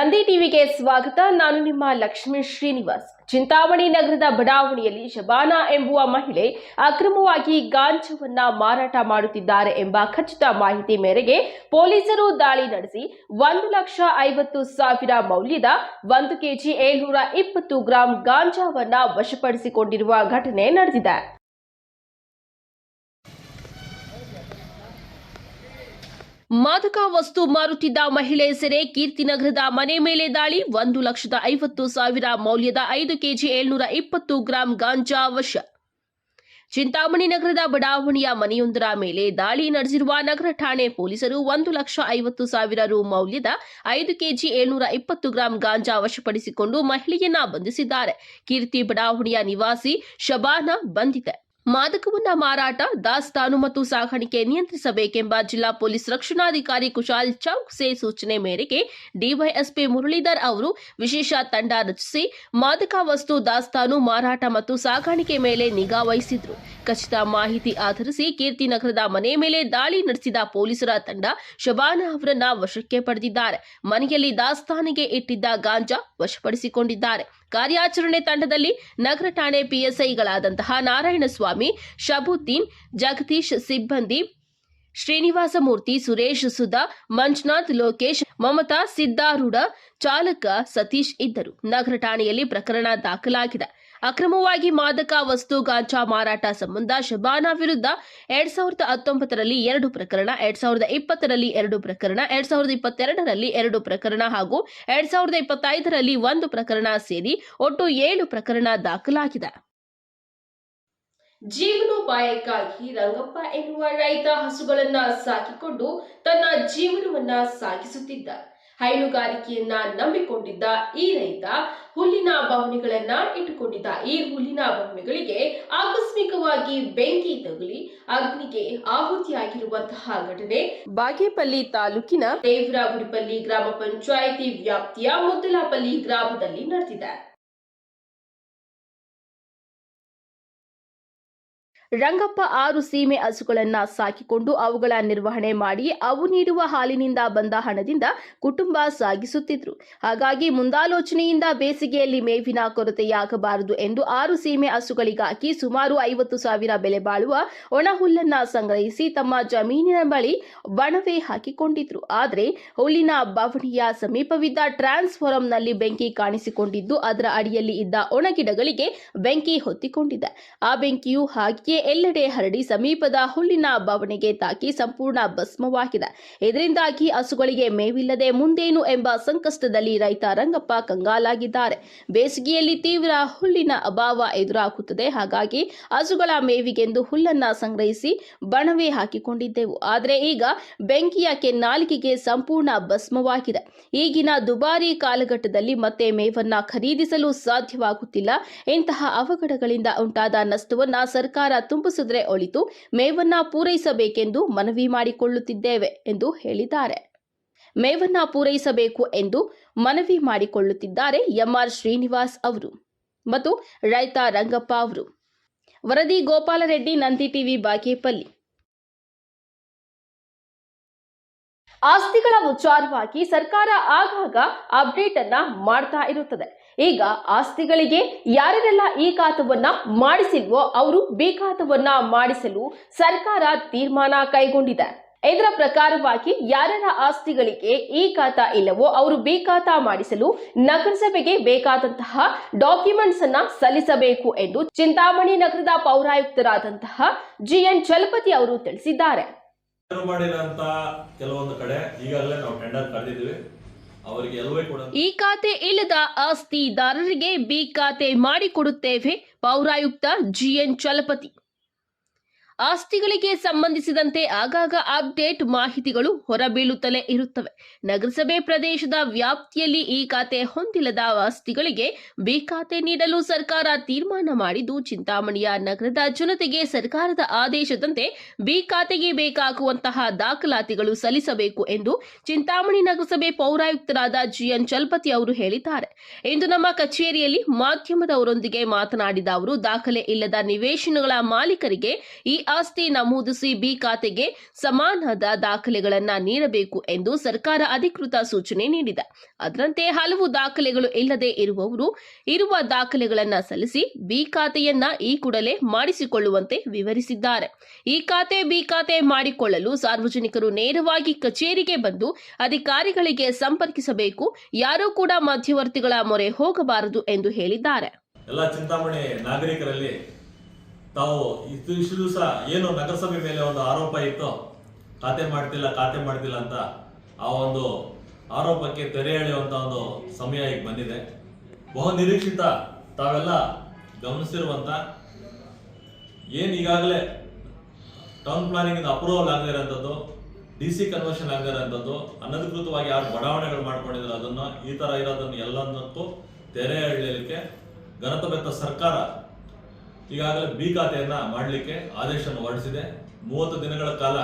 ನಂದಿ ಟಿವಿಗೆ ಸ್ವಾಗತ. ನಾನು ನಿಮ್ಮ ಲಕ್ಷ್ಮೀ ಶ್ರೀನಿವಾಸ್. ಚಿಂತಾಮಣಿ ನಗರದ ಬಡಾವಣೆಯಲ್ಲಿ ಶಬಾನಾ ಎಂಬುವ ಮಹಿಳೆ ಅಕ್ರಮವಾಗಿ ಗಾಂಜವನ್ನ ಮಾರಾಟ ಮಾಡುತ್ತಿದ್ದಾರೆ ಎಂಬ ಖಚಿತ ಮಾಹಿತಿ ಮೇರೆಗೆ ಪೊಲೀಸರು ದಾಳಿ ನಡೆಸಿ ಒಂದು ಲಕ್ಷ ಐವತ್ತು ಸಾವಿರ ಮೌಲ್ಯದ ಒಂದು ಕೆಜಿ ಏಳ್ನೂರ ಇಪ್ಪತ್ತು ಗ್ರಾಂ ಗಾಂಜಾವನ್ನ ವಶಪಡಿಸಿಕೊಂಡಿರುವ ಘಟನೆ ನಡೆದಿದೆ. ಮಾದಕ ವಸ್ತು ಮಾರುತ್ತಿದ್ದ ಮಹಿಳೆ ಸೆರೆ ಕೀರ್ತಿನಗರದ ಮನೆ ಮೇಲೆ ದಾಳಿ, ಒಂದು ಲಕ್ಷದ ಐವತ್ತು ಸಾವಿರ ಮೌಲ್ಯದ ಐದು ಕೆಜಿ ಏಳ್ನೂರ ಇಪ್ಪತ್ತು ಗ್ರಾಂ ಗಾಂಜಾ ವಶ. ಚಿಂತಾಮಣಿ ನಗರದ ಬಡಾವಣೆಯ ಮನೆಯೊಂದರ ಮೇಲೆ ದಾಳಿ ನಡೆಸಿರುವ ನಗರ ಠಾಣೆ ಪೊಲೀಸರು ಒಂದು ಲಕ್ಷ ಐವತ್ತು ಸಾವಿರ ರು ಮೌಲ್ಯದ ಐದು ಕೆಜಿ ಏಳ್ನೂರ ಇಪ್ಪತ್ತು ಗ್ರಾಂ ಗಾಂಜಾ ವಶಪಡಿಸಿಕೊಂಡು ಮಹಿಳೆಯನ್ನ ಬಂಧಿಸಿದ್ದಾರೆ. ಕೀರ್ತಿ ಬಡಾವಣೆಯ ನಿವಾಸಿ ಶಬಾನ ಬಂಧಿತೆ ಮಾದಕವನ್ನ ಮಾರಾಟ, ದಾಸ್ತಾನು ಮತ್ತು ಸಾಗಾಣಿಕೆ ನಿಯಂತ್ರಿಸಬೇಕೆಂಬ ಜಿಲ್ಲಾ ಪೊಲೀಸ್ ರಕ್ಷಣಾಧಿಕಾರಿ ಕುಶಾಲ್ ಚೌಕ್ಸೆ ಸೂಚನೆ ಮೇರೆಗೆ ಡಿವೈಎಸ್ಪಿ ಮುರಳೀಧರ್ ಅವರು ವಿಶೇಷ ತಂಡ ರಚಿಸಿ ಮಾದಕ ವಸ್ತು, ದಾಸ್ತಾನು, ಮಾರಾಟ ಮತ್ತು ಸಾಗಾಣಿಕೆ ಮೇಲೆ ನಿಗಾ ವಹಿಸಿದ್ರು. ಖಚಿತ ಮಾಹಿತಿ ಆಧರಿಸಿ ಕೀರ್ತಿನಗರದ ಮನೆ ಮೇಲೆ ದಾಳಿ ನಡೆಸಿದ ಪೊಲೀಸರ ತಂಡ ಶಬಾನಾ ಅವರನ್ನ ವಶಕ್ಕೆ ಪಡೆದಿದ್ದಾರೆ. ಮನೆಯಲ್ಲಿ ದಾಸ್ತಾನಿಗೆ ಇಟ್ಟಿದ್ದ ಗಾಂಜಾ ವಶಪಡಿಸಿಕೊಂಡಿದ್ದಾರೆ. ಕಾರ್ಯಾಚರಣೆ ತಂಡದಲ್ಲಿ ನಗರ ಠಾಣೆ ಪಿಎಸ್ಐಗಳಾದಂತಹ ನಾರಾಯಣಸ್ವಾಮಿ, ಶಬುದ್ದೀನ್, ಜಗದೀಶ್ ಸಿಬ್ಬಂದಿ ಶ್ರೀನಿವಾಸ ಮೂರ್ತಿ ಸುರೇಶ್ ಸುಧಾ, ಮಂಜುನಾಥ್ ಲೋಕೇಶ್, ಮಮತಾ ಸಿದ್ದಾರೂಢ, ಚಾಲಕ ಸತೀಶ್ ಇದ್ದರು. ನಗರ ಠಾಣೆಯಲ್ಲಿ ಪ್ರಕರಣ ದಾಖಲಾಗಿದೆ. ಅಕ್ರಮವಾಗಿ ಮಾದಕ ವಸ್ತು ಗಾಂಜಾ ಮಾರಾಟ ಸಂಬಂಧ ಶಬಾನಾ ವಿರುದ್ಧ ಎರಡ್ ಸಾವಿರದ ಹತ್ತೊಂಬತ್ತರಲ್ಲಿ ಎರಡು ಪ್ರಕರಣ, ಎರಡ್ ಸಾವಿರದ ಇಪ್ಪತ್ತರಲ್ಲಿ ಎರಡು ಪ್ರಕರಣ, ಎರಡ್ ಸಾವಿರದ ಇಪ್ಪತ್ತೆರಡರಲ್ಲಿ ಎರಡು ಪ್ರಕರಣ ಹಾಗೂ ಎರಡ್ ಸಾವಿರದ ಇಪ್ಪತ್ತೈದರಲ್ಲಿ ಒಂದು ಪ್ರಕರಣ ಸೇರಿ ಒಟ್ಟು ಏಳು ಪ್ರಕರಣ ದಾಖಲಾಗಿದೆ. ಜೀವನೋಪಾಯಕ್ಕಾಗಿ ರಂಗಪ್ಪ ಎನ್ನುವ ರೈತ ಹಸುಗಳನ್ನ ಸಾಕಿಕೊಂಡು ತನ್ನ ಜೀವನವನ್ನ ಸಾಗಿಸುತ್ತಿದ್ದ. ಹೈನುಗಾರಿಕೆಯನ್ನ ನಂಬಿಕೊಂಡಿದ್ದ ಈ ರೈತ ಹುಲ್ಲಿನ ಬವಣೆಗಳನ್ನ ಇಟ್ಟುಕೊಂಡಿದ್ದ ಈ ಹುಲ್ಲಿನ ಬವಣೆಗಳಿಗೆ ಆಕಸ್ಮಿಕವಾಗಿ ಬೆಂಕಿ ತಗುಲಿ ಅಗ್ನಿಗೆ ಆಹುತಿಯಾಗಿರುವಂತಹ ಘಟನೆ. ಬಾಗೇಪಲ್ಲಿ ತಾಲೂಕಿನ ದೇವರಗುಡಿಪಲ್ಲಿ ಗ್ರಾಮ ಪಂಚಾಯಿತಿ ವ್ಯಾಪ್ತಿಯ ಮುದ್ದಲಪಲ್ಲಿ ಗ್ರಾಮದಲ್ಲಿ ನಡೆದಿದೆ. ರಂಗಪ್ಪ ಆರು ಸೀಮೆ ಹಸುಗಳನ್ನ ಸಾಕಿಕೊಂಡು ಅವುಗಳ ನಿರ್ವಹಣೆ ಮಾಡಿ ಅವು ನೀಡುವ ಹಾಲಿನಿಂದ ಬಂದ ಹಣದಿಂದ ಕುಟುಂಬ ಸಾಗಿಸುತ್ತಿದ್ರು. ಹಾಗಾಗಿ ಮುಂದಾಲೋಚನೆಯಿಂದ ಬೇಸಿಗೆಯಲ್ಲಿ ಮೇವಿನ ಕೊರತೆಯಾಗಬಾರದು ಎಂದು ಆರು ಸೀಮೆ ಹಸುಗಳಿಗಾಗಿ ಸುಮಾರು ಐವತ್ತು ಸಾವಿರ ಬೆಲೆ ಬಾಳುವ ಒಣಹುಲ್ಲನ್ನ ಸಂಗ್ರಹಿಸಿ ತಮ್ಮ ಜಮೀನಿನ ಬಳಿ ಬಣವೆ ಹಾಕಿಕೊಂಡಿದ್ರು. ಆದರೆ ಹುಲ್ಲಿನ ಬವಣಿಯ ಸಮೀಪವಿದ್ದ ಟ್ರಾನ್ಸ್ಫಾರಂನಲ್ಲಿ ಬೆಂಕಿ ಕಾಣಿಸಿಕೊಂಡಿದ್ದು, ಅದರ ಅಡಿಯಲ್ಲಿ ಇದ್ದ ಒಣಗಿಡಗಳಿಗೆ ಬೆಂಕಿ ಹೊತ್ತಿಕೊಂಡಿದೆ. ಆ ಬೆಂಕಿಯು ಹಾಗೆಯೇ ಎಲ್ಲೆಡೆ ಹರಡಿ ಸಮೀಪದ ಹುಲ್ಲಿನ ಬವಣೆಗೆ ತಾಕಿ ಸಂಪೂರ್ಣ ಭಸ್ಮವಾಗಿದೆ. ಇದರಿಂದಾಗಿ ಹಸುಗಳಿಗೆ ಮೇವಿಲ್ಲದೆ ಮುಂದೇನು ಎಂಬ ಸಂಕಷ್ಟದಲ್ಲಿ ರೈತ ರಂಗಪ್ಪ ಕಂಗಾಲಾಗಿದ್ದಾರೆ. ಬೇಸಿಗೆಯಲ್ಲಿ ತೀವ್ರ ಹುಲ್ಲಿನ ಅಭಾವ ಎದುರಾಗುತ್ತದೆ. ಹಾಗಾಗಿ ಹಸುಗಳ ಮೇವಿಗೆಂದು ಹುಲ್ಲನ್ನ ಸಂಗ್ರಹಿಸಿ ಬಣವೆ ಹಾಕಿಕೊಂಡಿದ್ದೆವು. ಆದರೆ ಈಗ ಬೆಂಕಿಯ ಕೆನ್ನಾಲಿಗೆಗೆ ಸಂಪೂರ್ಣ ಭಸ್ಮವಾಗಿದೆ. ಈಗಿನ ದುಬಾರಿ ಕಾಲಘಟ್ಟದಲ್ಲಿ ಮತ್ತೆ ಮೇವನ್ನ ಖರೀದಿಸಲು ಸಾಧ್ಯವಾಗುತ್ತಿಲ್ಲ. ಇಂತಹ ಅವಘಡಗಳಿಂದ ಉಂಟಾದ ನಷ್ಟವನ್ನ ಸರ್ಕಾರ ತುಂಬಿಸಿದ್ರೆ ಒಳಿತು, ಮೇವನ್ನ ಪೂರೈಸಬೇಕೆಂದು ಮನವಿ ಮಾಡಿಕೊಳ್ಳುತ್ತಿದ್ದೇವೆ ಎಂದು ಹೇಳಿದ್ದಾರೆ. ಮೇವನ್ನ ಪೂರೈಸಬೇಕು ಎಂದು ಮನವಿ ಮಾಡಿಕೊಳ್ಳುತ್ತಿದ್ದಾರೆ ಎಂಆರ್ ಶ್ರೀನಿವಾಸ್ ಅವರು ಮತ್ತು ರೈತ ರಂಗಪ್ಪ ಅವರು. ವರದಿ ಗೋಪಾಲರೆಡ್ಡಿ, ನಂದಿ ಟಿವಿ, ಬಾಗೇಪಲ್ಲಿ. ಆಸ್ತಿಗಳ ವಿಚಾರವಾಗಿ ಸರ್ಕಾರ ಆಗಾಗ ಅಪ್ಡೇಟ್ ಅನ್ನ ಮಾಡ್ತಾ ಇರುತ್ತದೆ. ಈಗ ಆಸ್ತಿಗಳಿಗೆ ಯಾರೆಲ್ಲ ಈ ಖಾತವನ್ನ ಮಾಡಿಸಿಲ್ವೋ ಅವರು ಬಿ ಖಾತವನ್ನ ಮಾಡಿಸಲು ಸರ್ಕಾರ ತೀರ್ಮಾನ ಕೈಗೊಂಡಿದೆ. ಇದರ ಪ್ರಕಾರವಾಗಿ ಯಾರ್ಯಾರ ಆಸ್ತಿಗಳಿಗೆ ಈ ಖಾತಾ ಇಲ್ಲವೋ ಅವರು ಬಿ ಖಾತಾ ಮಾಡಿಸಲು ನಗರಸಭೆಗೆ ಬೇಕಾದಂತಹ ಡಾಕ್ಯುಮೆಂಟ್ಸ್ ಅನ್ನ ಸಲ್ಲಿಸಬೇಕು ಎಂದು ಚಿಂತಾಮಣಿ ನಗರದ ಪೌರಾಯುಕ್ತರಾದಂತಹ ಜಿಎನ್ ಚಲಪತಿ ಅವರು ತಿಳಿಸಿದ್ದಾರೆ. ಕೆಲವೊಂದು ಕಡೆ ಈಗಾಗಲೇ ನಾವು ಟೆಂಡರ್ ಕೂಡ ಈ ಖಾತೆ ಇಲ್ಲದ ಆಸ್ತಿದಾರರಿಗೆ ಬಿ ಖಾತೆ ಮಾಡಿಕೊಡುತ್ತೇವೆ. ಪೌರಾಯುಕ್ತ ಜಿಎನ್ ಚಲಪತಿ. ಆಸ್ತಿಗಳಿಗೆ ಸಂಬಂಧಿಸಿದಂತೆ ಆಗಾಗ ಅಪ್ಡೇಟ್ ಮಾಹಿತಿಗಳು ಹೊರಬೀಳುತ್ತಲೇ ಇರುತ್ತವೆ. ನಗರಸಭೆ ಪ್ರದೇಶದ ವ್ಯಾಪ್ತಿಯಲ್ಲಿ ಈ ಖಾತೆ ಹೊಂದಿಲ್ಲದ ಆಸ್ತಿಗಳಿಗೆ ಬಿ ಖಾತೆ ನೀಡಲು ಸರ್ಕಾರ ತೀರ್ಮಾನ ಮಾಡಿದ್ದು, ಚಿಂತಾಮಣಿಯ ನಗರದ ಜನತೆಗೆ ಸರ್ಕಾರದ ಆದೇಶದಂತೆ ಬಿ ಖಾತೆಗೆ ಬೇಕಾಗುವಂತಹ ದಾಖಲಾತಿಗಳು ಸಲ್ಲಿಸಬೇಕು ಎಂದು ಚಿಂತಾಮಣಿ ನಗರಸಭೆ ಪೌರಾಯುಕ್ತರಾದ ಜಿಎನ್ ಚಲ್ಪತಿ ಅವರು ಹೇಳಿದ್ದಾರೆ. ಇಂದು ನಮ್ಮ ಕಚೇರಿಯಲ್ಲಿ ಮಾಧ್ಯಮದವರೊಂದಿಗೆ ಮಾತನಾಡಿದ ಅವರು, ದಾಖಲೆ ಇಲ್ಲದ ನಿವೇಶನಗಳ ಮಾಲೀಕರಿಗೆ ಈ ಆಸ್ತಿ ನಮೂದಿಸಿ ಬಿ ಖಾತೆಗೆ ಸಮಾನದ ದಾಖಲೆಗಳನ್ನು ನೀಡಬೇಕು ಎಂದು ಸರ್ಕಾರ ಅಧಿಕೃತ ಸೂಚನೆ ನೀಡಿದೆ. ಅದರಂತೆ ಹಲವು ದಾಖಲೆಗಳು ಇಲ್ಲದೆ ಇರುವವರು ಇರುವ ದಾಖಲೆಗಳನ್ನು ಸಲ್ಲಿಸಿ ಬಿ ಖಾತೆಯನ್ನ ಈ ಕೂಡಲೇ ಮಾಡಿಸಿಕೊಳ್ಳುವಂತೆ ವಿವರಿಸಿದ್ದಾರೆ. ಈ ಖಾತೆ ಬಿ ಖಾತೆ ಮಾಡಿಕೊಳ್ಳಲು ಸಾರ್ವಜನಿಕರು ನೇರವಾಗಿ ಕಚೇರಿಗೆ ಬಂದು ಅಧಿಕಾರಿಗಳಿಗೆ ಸಂಪರ್ಕಿಸಬೇಕು. ಯಾರೂ ಕೂಡ ಮಧ್ಯವರ್ತಿಗಳ ಮೊರೆ ಹೋಗಬಾರದು ಎಂದು ಹೇಳಿದ್ದಾರೆ. ಎಲ್ಲ ಚಿಂತಾಮಣಿ ನಾಗರಿಕರಲ್ಲಿ ತಾವು ಇಷ್ಟು ದಿವಸ ಏನು ನಗರಸಭೆ ಮೇಲೆ ಒಂದು ಆರೋಪ ಇತ್ತು, ಖಾತೆ ಮಾಡ್ತಿಲ್ಲ ಖಾತೆ ಮಾಡ್ತಿಲ್ಲ ಅಂತ ಆ ಒಂದು ಆರೋಪಕ್ಕೆ ತೆರೆ ಎಳೆಯುವಂತ ಒಂದು ಸಮಯ ಈಗ ಬಂದಿದೆ. ಬಹು ನಿರೀಕ್ಷಿತ ತಾವೆಲ್ಲ ಗಮನಿಸಿರುವಂತ ಏನು ಈಗಾಗಲೇ ಟೌನ್ ಪ್ಲಾನಿಂಗ್ ಅಪ್ರೂವಲ್ ಆಗದೇ ಡಿ ಸಿ ಕನ್ವರ್ಷನ್ ಆಗದೇ ಅನಧಿಕೃತವಾಗಿ ಯಾರು ಬಡಾವಣೆಗಳು ಮಾಡ್ಕೊಂಡಿದ್ರು, ಅದನ್ನು ಈ ಥರ ಇರೋದನ್ನು ಎಲ್ಲದಕ್ಕೂ ತೆರೆ ಎಳೆಯಲಿಕ್ಕೆ ಘನತಬೆತ್ತ ಸರ್ಕಾರ ಈಗಾಗಲೇ ಬಿ ಖಾತೆಯನ್ನ ಮಾಡಲಿಕ್ಕೆ ಆದೇಶವನ್ನು ಹೊರಡಿಸಿದೆ. ಮೂವತ್ತು ದಿನಗಳ ಕಾಲ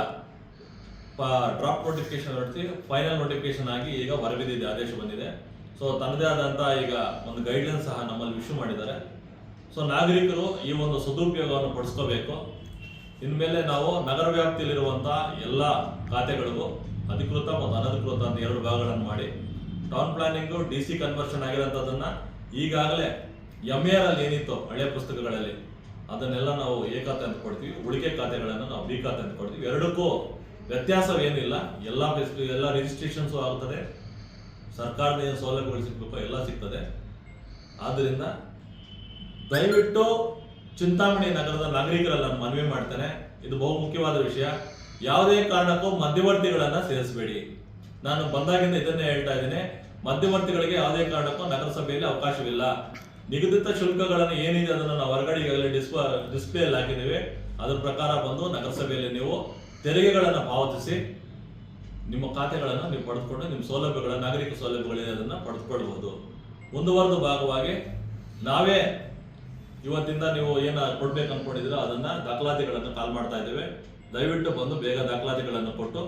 ಡ್ರಾಪ್ ನೋಟಿಫಿಕೇಶನ್ ಹೊರಡಿಸಿ ಫೈನಲ್ ನೋಟಿಫಿಕೇಶನ್ ಆಗಿ ಈಗ ಹೊರಬಿದ್ದಿದೆ, ಆದೇಶ ಬಂದಿದೆ. ಸೊ ತನ್ನದೇ ಆದಂತ ಈಗ ಒಂದು ಗೈಡ್ಲೈನ್ ಸಹ ನಮ್ಮಲ್ಲಿ ಇಶ್ಯೂ ಮಾಡಿದ್ದಾರೆ. ಸೊ ನಾಗರಿಕರು ಈ ಒಂದು ಸದುಪಯೋಗವನ್ನು ಪಡಿಸ್ಕೋಬೇಕು. ಇನ್ಮೇಲೆ ನಾವು ನಗರ ವ್ಯಾಪ್ತಿಯಲ್ಲಿರುವಂತ ಎಲ್ಲ ಖಾತೆಗಳಿಗೂ ಅಧಿಕೃತ ಮತ್ತು ಅನಧಿಕೃತ ಅಂತ ಎರಡು ಭಾಗಗಳನ್ನು ಮಾಡಿ. Town planning D C conversion ಆಗಿರೋಂಥದ್ದನ್ನು ಈಗಾಗಲೇ ಎಂ ಎ ಅಲ್ಲಿ ಏನಿತ್ತು ಹಳೆ ಪುಸ್ತಕಗಳಲ್ಲಿ ಅದನ್ನೆಲ್ಲ ನಾವು ಎ ಖಾತೆ ಅಂತ ಕೊಡ್ತೀವಿ. ಉಳಿಕೆ ಖಾತೆಗಳನ್ನು ನಾವು ಬಿ ಖಾತೆ ಅಂತ ಕೊಡ್ತೀವಿ. ಎರಡಕ್ಕೂ ವ್ಯತ್ಯಾಸವೇನಿಲ್ಲ. ಎಲ್ಲ ಫೆಸಿಲಿ- ಎಲ್ಲ ರಿಜಿಸ್ಟ್ರೇಷನ್ಸು ಆಗುತ್ತದೆ ಸರ್ಕಾರದ ಏನು ಸೌಲಭ್ಯಗಳು ಸಿಗ್ಬೇಕು ಎಲ್ಲ ಸಿಗ್ತದೆ. ಆದ್ದರಿಂದ ದಯವಿಟ್ಟು ಚಿಂತಾಮಣಿ ನಗರದ ನಾಗರಿಕರಲ್ಲ ಮನವಿ ಮಾಡ್ತೇನೆ. ಇದು ಬಹು ಮುಖ್ಯವಾದ ವಿಷಯ. ಯಾವುದೇ ಕಾರಣಕ್ಕೂ ಮಧ್ಯವರ್ತಿಗಳನ್ನು ಸೇರಿಸಬೇಡಿ. ನಾನು ಬಂದಾಗಿಂದ ಇದನ್ನೇ ಹೇಳ್ತಾ ಇದ್ದೀನಿ. ಮಧ್ಯವರ್ತಿಗಳಿಗೆ ಯಾವುದೇ ಕಾರಣಕ್ಕೂ ನಗರಸಭೆಯಲ್ಲಿ ಅವಕಾಶವಿಲ್ಲ. ನಿಗದಿತ ಶುಲ್ಕಗಳನ್ನು ಏನಿದೆ ಅದನ್ನು ನಾವು ಹೊರಗಡೆ ಈಗಾಗಲೇ ಡಿಸ್ಪ್ಲೇ ಡಿಸ್ಪ್ಲೇಯಲ್ಲಿ ಹಾಕಿದ್ದೀವಿ. ಅದರ ಪ್ರಕಾರ ಬಂದು ನಗರಸಭೆಯಲ್ಲಿ ನೀವು ತೆರಿಗೆಗಳನ್ನು ಪಾವತಿಸಿ, ನಿಮ್ಮ ಖಾತೆಗಳನ್ನು ನೀವು ಪಡೆದುಕೊಂಡು ನಿಮ್ಮ ಸೌಲಭ್ಯಗಳ, ನಾಗರಿಕ ಸೌಲಭ್ಯಗಳಿದೆ ಅದನ್ನು ಪಡೆದುಕೊಳ್ಬಹುದು. ಮುಂದುವರೆದ ಭಾಗವಾಗಿ ನಾವೇ ಇವತ್ತಿಂದ ನೀವು ಏನು ಕೊಡ್ಬೇಕು ಅನ್ಕೊಂಡಿದ್ದೀರೋ ಅದನ್ನ ದಾಖಲಾತಿಗಳನ್ನು ಕಾಲ್ ಮಾಡ್ತಾ ಇದ್ದೇವೆ. ದಯವಿಟ್ಟು ಬಂದು ಬೇಗ ದಾಖಲಾತಿಗಳನ್ನು ಕೊಟ್ಟು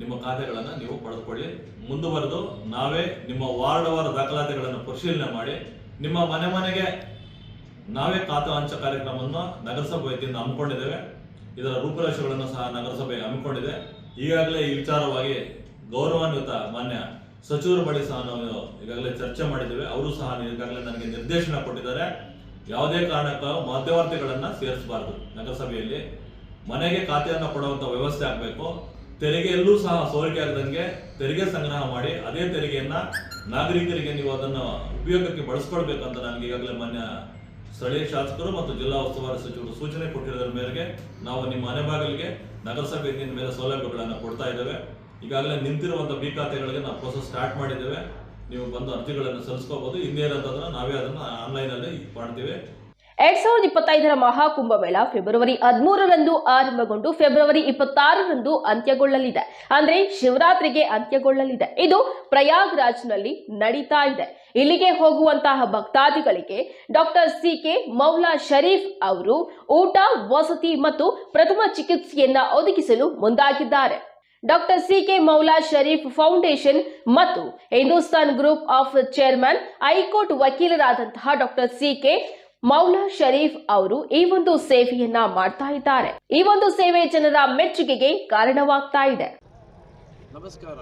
ನಿಮ್ಮ ಖಾತೆಗಳನ್ನು ನೀವು ಪಡೆದುಕೊಳ್ಳಿ. ಮುಂದುವರೆದು ನಾವೇ ನಿಮ್ಮ ವಾರ್ಡ್ ಅವರ ದಾಖಲಾತಿಗಳನ್ನು ಪರಿಶೀಲನೆ ಮಾಡಿ ನಿಮ್ಮ ಮನೆ ಮನೆಗೆ ನಾವೇ ಖಾತೆ ಹಂಚ ಕಾರ್ಯಕ್ರಮವನ್ನು ನಗರಸಭೆ ವತಿಯಿಂದ ಹಮ್ಮಿಕೊಂಡಿದ್ದೇವೆ. ಇದರ ರೂಪುರೇಷೆಗಳನ್ನು ಸಹ ನಗರಸಭೆ ಹಮ್ಮಿಕೊಂಡಿದೆ. ಈಗಾಗಲೇ ಈ ವಿಚಾರವಾಗಿ ಗೌರವಾನ್ವಿತ ಮಾನ್ಯ ಸಚಿವರ ಬಳಿ ಸಹ ನಾವು ಈಗಾಗಲೇ ಚರ್ಚೆ ಮಾಡಿದ್ದೇವೆ. ಅವರು ಸಹ ಈಗಾಗಲೇ ನನಗೆ ನಿರ್ದೇಶನ ಕೊಟ್ಟಿದ್ದಾರೆ. ಯಾವುದೇ ಕಾರಣಕ್ಕೂ ಮಧ್ಯವರ್ತಿಗಳನ್ನು ಸೇರಿಸಬಾರದು ನಗರಸಭೆಯಲ್ಲಿ. ಮನೆಗೆ ಖಾತೆಯನ್ನು ಕೊಡುವಂಥ ವ್ಯವಸ್ಥೆ ಆಗಬೇಕು. ತೆರಿಗೆಯಲ್ಲೂ ಸಹ ಸೋರಿಕೆ ಆಗದಂಗೆ ತೆರಿಗೆ ಸಂಗ್ರಹ ಮಾಡಿ ಅದೇ ತೆರಿಗೆಯನ್ನ ನಾಗರಿಕರಿಗೆ ನೀವು ಅದನ್ನು ಉಪಯೋಗಕ್ಕೆ ಬಳಸ್ಕೊಳ್ಬೇಕಂತ ನನಗೆ ಈಗಾಗಲೇ ಮಾನ್ಯ ಸ್ಥಳೀಯ ಶಾಸಕರು ಮತ್ತು ಜಿಲ್ಲಾ ಉಸ್ತುವಾರಿ ಸಚಿವರು ಸೂಚನೆ ಕೊಟ್ಟಿರೋದ್ರ ಮೇರೆಗೆ ನಾವು ನಿಮ್ಮ ಮನೆ ಬಾಗಿಲಿಗೆ ನಗರಸಭೆ ನಿನ್ನ ಮೇಲೆ ಸೌಲಭ್ಯಗಳನ್ನು ಕೊಡ್ತಾ ಇದ್ದೇವೆ. ಈಗಾಗಲೇ ನಿಂತಿರುವಂಥ ಬಿ ಖಾತೆಗಳಿಗೆ ನಾವು ಪ್ರೋಸೆಸ್ ಸ್ಟಾರ್ಟ್ ಮಾಡಿದ್ದೇವೆ. ನೀವು ಬಂದು ಅರ್ಜಿಗಳನ್ನು ಸಲ್ಲಿಸ್ಕೋಬಹುದು ಇನ್ನೇನಂತಂದ್ರೆ ನಾವೇ ಅದನ್ನ ಆನ್ಲೈನ್ ಅಲ್ಲಿ ಮಾಡ್ತೀವಿ. ಎರಡ್ ಸಾವಿರದ ಇಪ್ಪತ್ತೈದರ ಮಹಾಕುಂಭಮೇಳ ಫೆಬ್ರವರಿ ಹದಿಮೂರರಂದು ಆರಂಭಗೊಂಡು ಫೆಬ್ರವರಿ ಇಪ್ಪತ್ತಾರರಂದು ಅಂತ್ಯಗೊಳ್ಳಲಿದೆ. ಅಂದ್ರೆ ಶಿವರಾತ್ರಿಗೆ ಅಂತ್ಯಗೊಳ್ಳಲಿದೆ. ಇದು ಪ್ರಯಾಗ್ರಾಜ್ನಲ್ಲಿ ನಡೀತಾ ಇದೆ. ಇಲ್ಲಿಗೆ ಹೋಗುವಂತಹ ಭಕ್ತಾದಿಗಳಿಗೆ doctor C K Moula Sharif ಅವರು ಊಟ, ವಸತಿ ಮತ್ತು ಪ್ರಥಮ ಚಿಕಿತ್ಸೆಯನ್ನ ಒದಗಿಸಲು ಮುಂದಾಗಿದ್ದಾರೆ. Doctor C K Maula Sharif foundation ಮತ್ತು Hindustan group of chairman, high court ವಕೀಲರಾದಂತಹ doctor C K Maula Sharif ಅವರು ಈ ಒಂದು ಸೇವೆಯನ್ನ ಮಾಡ್ತಾ ಇದ್ದಾರೆ. ಈ ಒಂದು ಸೇವೆ ಜನರ ಮೆಚ್ಚುಗೆಗೆ ಕಾರಣವಾಗ್ತಾ ಇದೆ. ನಮಸ್ಕಾರ.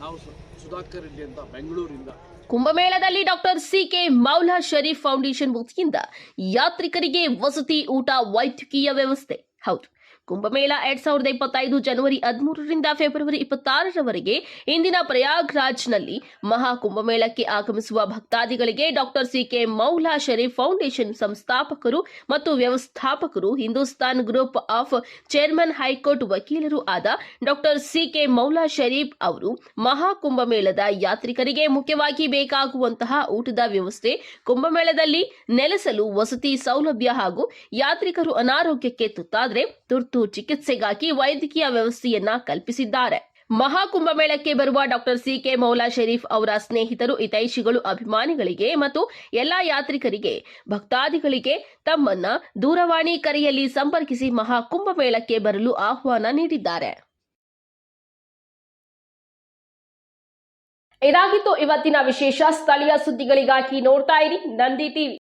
ನಾವು ಸುಧಾಕರ್ ಅಂತ ಬೆಂಗಳೂರಿಂದ. ಕುಂಭಮೇಳದಲ್ಲಿ doctor C K Moula Sharif foundation ವತಿಯಿಂದ ಯಾತ್ರಿಕರಿಗೆ ವಸತಿ ಊಟ ವೈದ್ಯಕೀಯ ವ್ಯವಸ್ಥೆ. ಹೌದು. ಕುಂಭಮೇಳ ಎರಡ್ ಸಾವಿರದ ಇಪ್ಪತ್ತೈದು ಜನವರಿ ಹದಿಮೂರರಿಂದ ಫೆಬ್ರವರಿ ಇಪ್ಪತ್ತಾರರವರೆಗೆ ಇಂದಿನ ಪ್ರಯಾಗ್ರಾಜ್ನಲ್ಲಿ ಮಹಾ ಕುಂಭಮೇಳಕ್ಕೆ ಆಗಮಿಸುವ ಭಕ್ತಾದಿಗಳಿಗೆ doctor C K Moula Sharif foundation ಸಂಸ್ಥಾಪಕರು ಮತ್ತು ವ್ಯವಸ್ಥಾಪಕರು, Hindustan group of chairman high court ವಕೀಲರು ಆದ doctor C K Moula Sharif ಅವರು ಮಹಾ ಕುಂಭಮೇಳದ ಯಾತ್ರಿಕರಿಗೆ ಮುಖ್ಯವಾಗಿ ಬೇಕಾಗುವಂತಹ ಊಟದ ವ್ಯವಸ್ಥೆ, ಕುಂಭಮೇಳದಲ್ಲಿ ನೆಲೆಸಲು ವಸತಿ ಸೌಲಭ್ಯ ಹಾಗೂ ಯಾತ್ರಿಕರು ಅನಾರೋಗ್ಯಕ್ಕೆ ತುತ್ತಾದ್ರೆ ತುರ್ತು ಚಿಕಿತ್ಸೆಗಾಗಿ ವೈದ್ಯಕೀಯ ವ್ಯವಸ್ಥೆಯನ್ನ ಕಲ್ಪಿಸಿದ್ದಾರೆ. ಮಹಾಕುಂಭಮೇಳಕ್ಕೆ ಬರುವ doctor C K Moula Sharif ಅವರ ಸ್ನೇಹಿತರು, ಹಿತೈಷಿಗಳು, ಅಭಿಮಾನಿಗಳಿಗೆ ಮತ್ತು ಎಲ್ಲಾ ಯಾತ್ರಿಕರಿಗೆ, ಭಕ್ತಾದಿಗಳಿಗೆ ತಮ್ಮನ್ನ ದೂರವಾಣಿ ಕರೆಯಲ್ಲಿ ಸಂಪರ್ಕಿಸಿ ಮಹಾಕುಂಭಮೇಳಕ್ಕೆ ಬರಲು ಆಹ್ವಾನ ನೀಡಿದ್ದಾರೆ. ಇದಾಗಿತ್ತು ಇವತ್ತಿನ ವಿಶೇಷ ಸ್ಥಳೀಯ ಸುದ್ದಿಗಳಿಗಾಗಿ ನೋಡ್ತಾ ಇರಿ ನಂದಿ ಟಿವಿ.